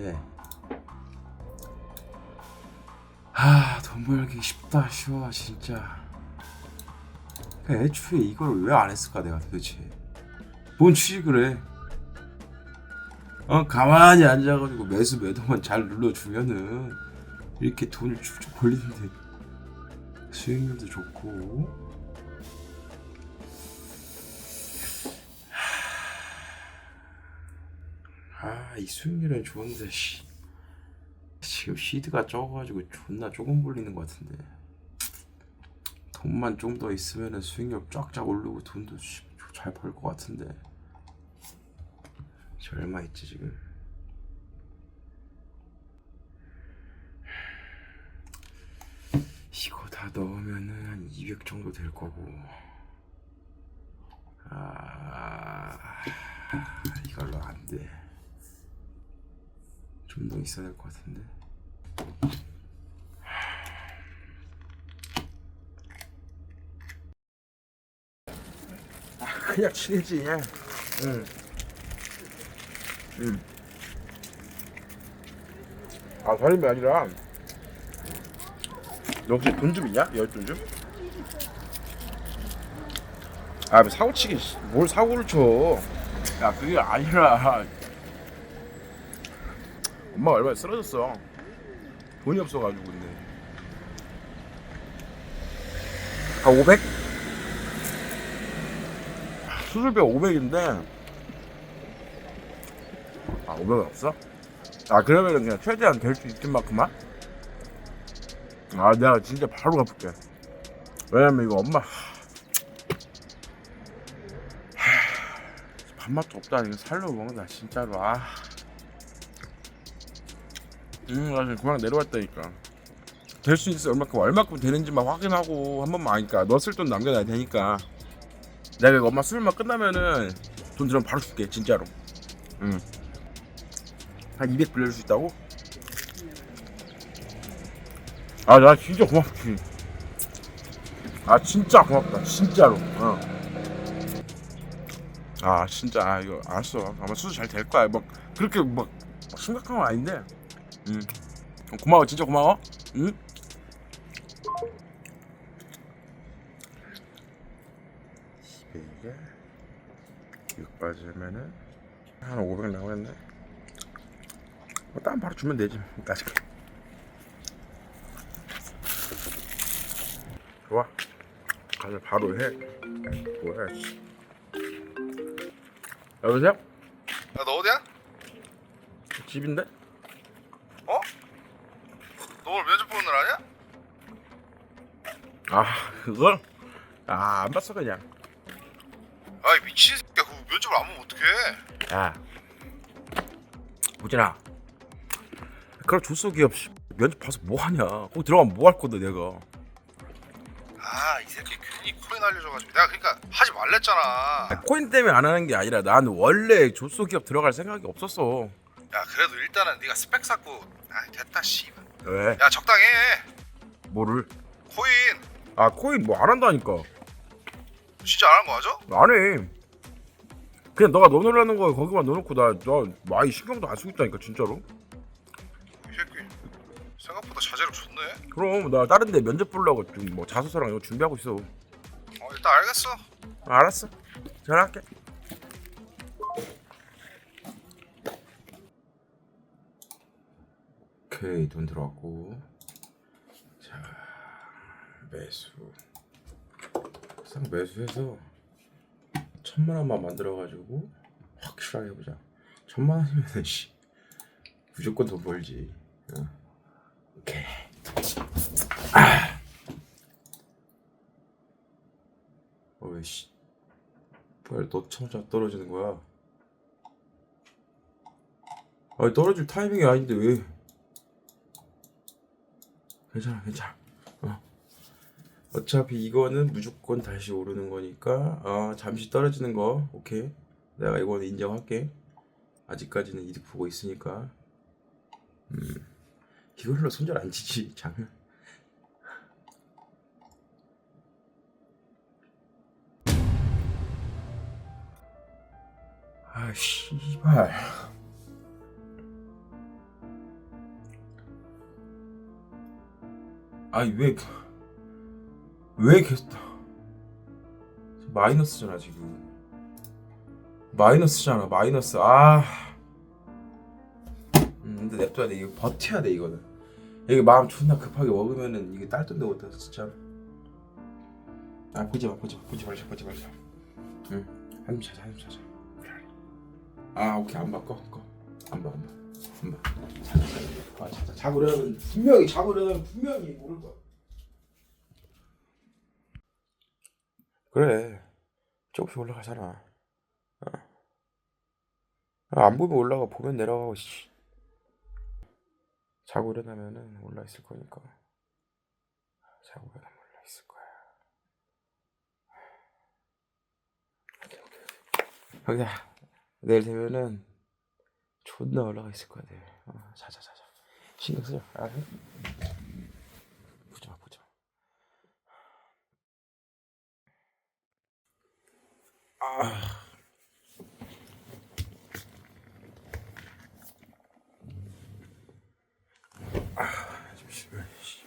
같은데 아돈 벌기 쉽다 쉬워 진짜. 그러니까 애초에 이걸 왜 안 했을까 내가 도대체? 뭔 취직을 해? 어, 가만히 앉아가지고 매수 매도만 잘 눌러주면은 이렇게 돈을 쭉쭉 벌리는데 수익률도 좋고 아 이 수익률은 좋은데 씨. 지금 시드가 적어가지고 존나 조금 벌리는 것 같은데. 돈만 좀 더 있으면은 수익률 쫙쫙 오르고 돈도 잘 벌 것 같은데. 저 얼마 있지 지금? 이거 다 넣으면은 한 200 정도 될 거고. 아 이걸로 안 돼 좀 더 있어야 될 것 같은데 아 그냥 친해지 그냥 응. 응. 아 살림이 아니라 너 혹시 돈 좀 있냐? 열돈 좀? 아, 뭐 사고치기 씨, 뭘 사고를 쳐? 야, 그게 아니라 엄마 가 얼마에 쓰러졌어. 돈이 없어가지고 근데 아 500? 수술비가 500인데 아 500은 없어? 아 그러면은 그냥 최대한 될 수 있는 만큼만? 아 내가 진짜 바로 갚을게 왜냐면 이거 엄마 하, 밥맛도 없다 이거 살려고 먹는다 진짜로 아 음, 나 지금 그만 내려왔다니까 될 수 있어 얼마큼 얼마큼 되는지만 확인하고 한 번만 너쓸 돈 남겨놔야 되니까 내가 이거 엄마 술만 끝나면은 돈 들으면 바로 줄게 진짜로 응 한 200 빌려줄 수 있다고? 아, 나 진짜 고맙지. 아, 진짜 고맙다. 진짜로. 어. 아, 진짜. 아, 이거 알았어. 아마 수술 잘 될 거야. 뭐, 그렇게 막 심각한 건 아닌데. 응. 어, 고마워. 진짜 고마워. 응? 이게 6 빠지면은 한 500 나오겠네. 뭐, 땀 바로 주면 되지. 다시. 좋아. 가서 바로 해. 뭐야, 씨. 여보세요? 야, 너 어디야? 집인데? 오늘 면접 보는 날 아니야? 아, 그걸? 아, 안 봤어, 그냥. 아이 미친 새끼야 그 면접을 안 보면 어떡해 야. 우진아. 그럼 기업 씨, 면접 봐서 뭐 하냐? 거기 들어가면 뭐 할 건데, 내가. 아 이 새끼 괜히 코인 알려줘가지고 내가 그러니까 하지 말랬잖아 아, 코인 때문에 안 하는 게 아니라 나는 원래 조소 기업 들어갈 생각이 없었어. 야 그래도 일단은 네가 스펙 쌓고 아 됐다 씨발 왜? 야 적당히 해 뭐를? 코인 아, 코인 뭐 안 한다니까. 진짜 안 한 거 맞아? 안 해. 그냥 너가 넣어놓으라는 거 거기만 넣어놓고 나, 나 많이 신경도 안 쓰고 있다니까 진짜로. 이 새끼 생각보다 자제력 좋네 그럼 나 다른 데 면접 보려고 좀 뭐 자소서랑 이거 준비하고 있어. 어 일단 알겠어 아, 알았어. 전화할게. 오케이 돈 들어왔고 자 매수 싹 매수해서 천만 원만 만들어 가지고 확실하게 해보자 천만 원이면 씨 무조건 돈 벌지 어. 오케이 아. 어이씨 빨리 넣자마자 떨어지는 거야. 아니 떨어질 타이밍이 아닌데 왜? 괜찮아, 괜찮아. 어. 어차피 이거는 무조건 다시 오르는 거니까 아 잠시 떨어지는 거 오케이. 내가 이거는 인정할게. 아직까지는 이득 보고 있으니까. 음 이걸로 손절 안 치지 장면. 아 씨발 아니 왜 왜 계속 마이너스잖아 지금. 마이너스잖아 마이너스. 아. 음, 근데 냅둬야 돼. 이거 버텨야 돼 이거는. 이게 마음 존나 급하게 먹으면은 이게 딸돈데 못해 진짜. 아 보지 마 보지 마 보지 말자 보지 말자. 응 한숨 자자 한숨 자자. 아 오케이 안 바꿔? 꺼안봐안봐 자자 자자 아 자고 일어나면 분명히 일어나면 분명히 모를 거야. 그래. 조금씩 올라가잖아. 어. 아, 안 보면 올라가. 보면 내려가고 씨. 자고 일어나면은 올라 있을 거니까. 자고 일어나면 올라 있을 거야. 거기다 내일 되면은 존나 올라가 있을 거야 내일 어, 자자 자자 신경 쓰지 마 알았어? 보지 마 보지 마 아. 아, 잠시만. 씨.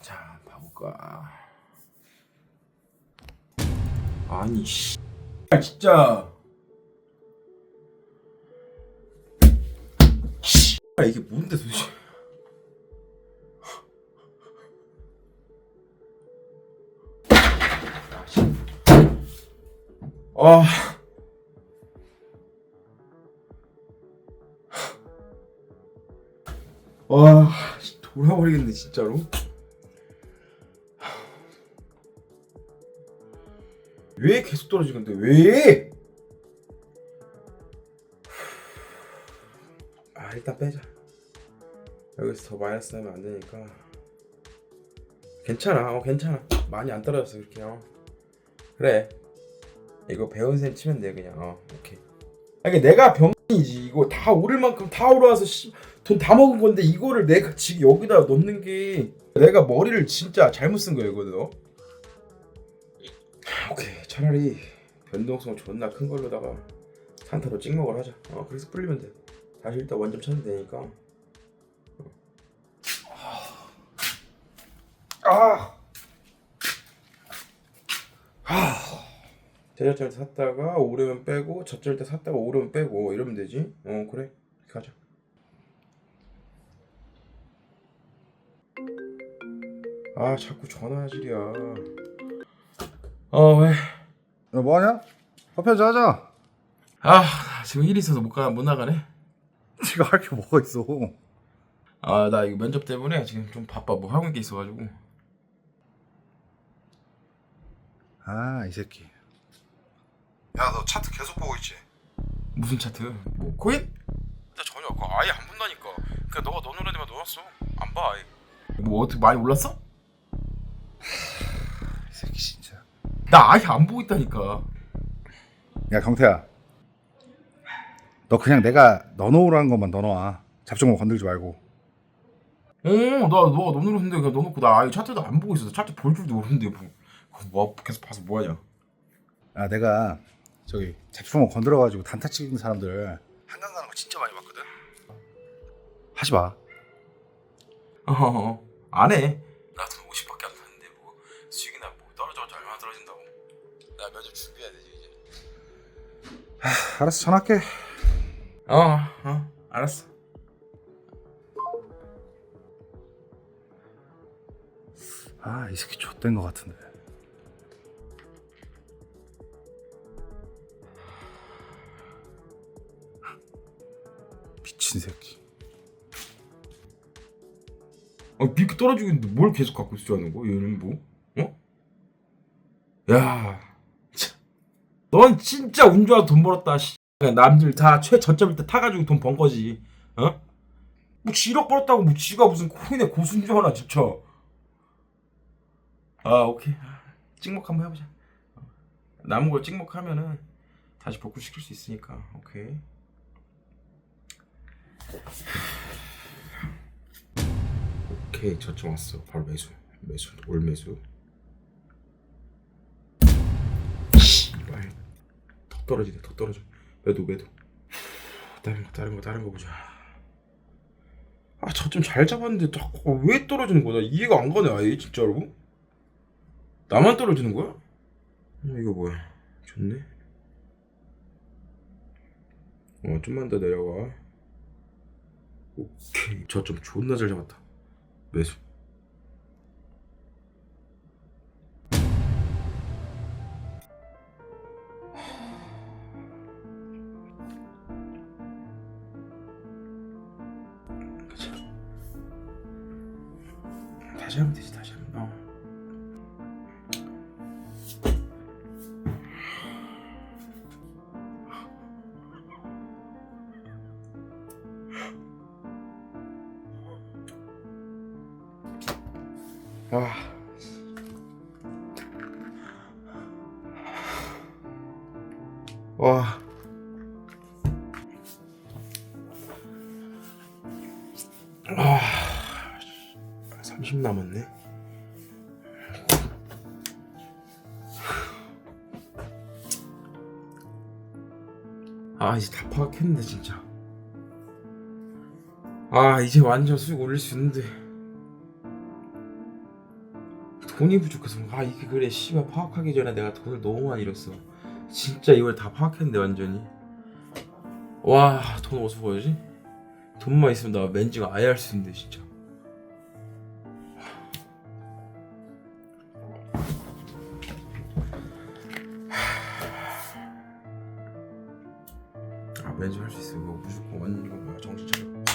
자, 봐볼까. 아니, 씨. 아, 진짜. 씨. 아, 이게 뭔데 도대체. 아. 와, 씨, 돌아버리겠네 진짜로. 왜 계속 떨어지는데 왜? 아 일단 빼자. 여기서 더 마이너스 나면 안 되니까. 괜찮아, 어 괜찮아. 많이 안 떨어졌어 그렇게 어. 그래. 이거 배운 셈 치면 돼 그냥 어 오케이 아니 내가 병이지 이거 다 오를 만큼 다 오르와서 돈 다 먹은 건데 이거를 내가 지금 여기다 넣는 게 내가 머리를 진짜 잘못 쓴 거야 이거는 어? 차라리 변동성 존나 큰 걸로다가 산타로 찍먹을 하자. 어 그래서 불리면 돼. 다시 일단 원점 찾으면 되니까. 어. 아. 제자절 때 샀다가 오르면 빼고 저절 때 샀다가 오르면 빼고 이러면 되지. 어 그래. 하자. 아 자꾸 전화질이야. 어 왜? 야 뭐하냐? 커피 한잔 하자 아 지금 일 있어서 못, 가, 못 나가네 네가 할 게 뭐가 있어 아 나 이거 면접 때문에 지금 좀 바빠 뭐 하고 있는 게 있어가지고 아 이 새끼 야 너 차트 계속 보고 있지? 무슨 차트? 뭐 코인? 나 전혀 그거 아예 안 본다니까 그냥 너가 넣어놓으라 데만 넣어놨어 안 봐 아예 뭐 어떻게 많이 올랐어? 나 아예 안 보고 있다니까. 야 경태야. 너 그냥 내가 넣어놓으라는 것만 넣어놔. 잡종목 건들지 말고. 어, 나 너가 넣어놓는데 그냥 넣어놓고 나 아예 차트도 안 보고 있었어. 차트 볼 줄도 모르는데 뭐, 그거 뭐 계속 봐서 뭐하냐? 아 내가 저기 잡종목 건드려가지고 단타 찍는 사람들 한강 가는 거 진짜 많이 봤거든. 하지 마. 어, 안 해. 알았어 전화할게 어, 어, 알았어. 아 이 새끼 좆된 거 같은데 미친 새끼 어, 이렇게 떨어지고 있는데 뭘 계속 갖고 있으라는 거? 얘는 뭐? 어? 야, 참. 넌 진짜 운 좋아서 돈 벌었다. 씨. 남들 다 최저점일 때 타가지고 돈 번 거지. 어? 뭐 지력 벌었다고 뭐 지가 무슨 코인에 고수인 줄 아나 진짜. 아 오케이. 아, 찍먹 한번 해보자. 어. 남은 걸 찍먹하면은 다시 복구시킬 수 있으니까 오케이. 오케이 저점 왔어 바로 매수 매수 올 매수 씨 떨어지네. 더 떨어져. 매도 매도. 다른 거 다른 거 다른 거 보자. 아저좀잘 잡았는데 자꾸 왜 떨어지는 거야? 나 이해가 안 가네 아예 진짜로 나만 떨어지는 거야? 어, 이거 뭐야? 좋네. 어 좀만 더 내려가. 오케이. 저 좀 존나 잘 잡았다. 매수 다시 하면 되지 다시 하면 어. 아. 와. 아, 이제 다 파악했는데 진짜. 아, 이제 완전 수익 올릴 수 있는데. 돈이 부족해서 아 이게 그래 씨발 파악하기 전에 내가 돈을 너무 많이 잃었어 진짜 이걸 다 파악했는데 완전히 와 돈 어디서 보여지? 돈만 있으면 나 맨지가 아예 할 수 있는데 진짜 매주 할 수 있으면 뭐 무조건 완전 뭐 정신 차려.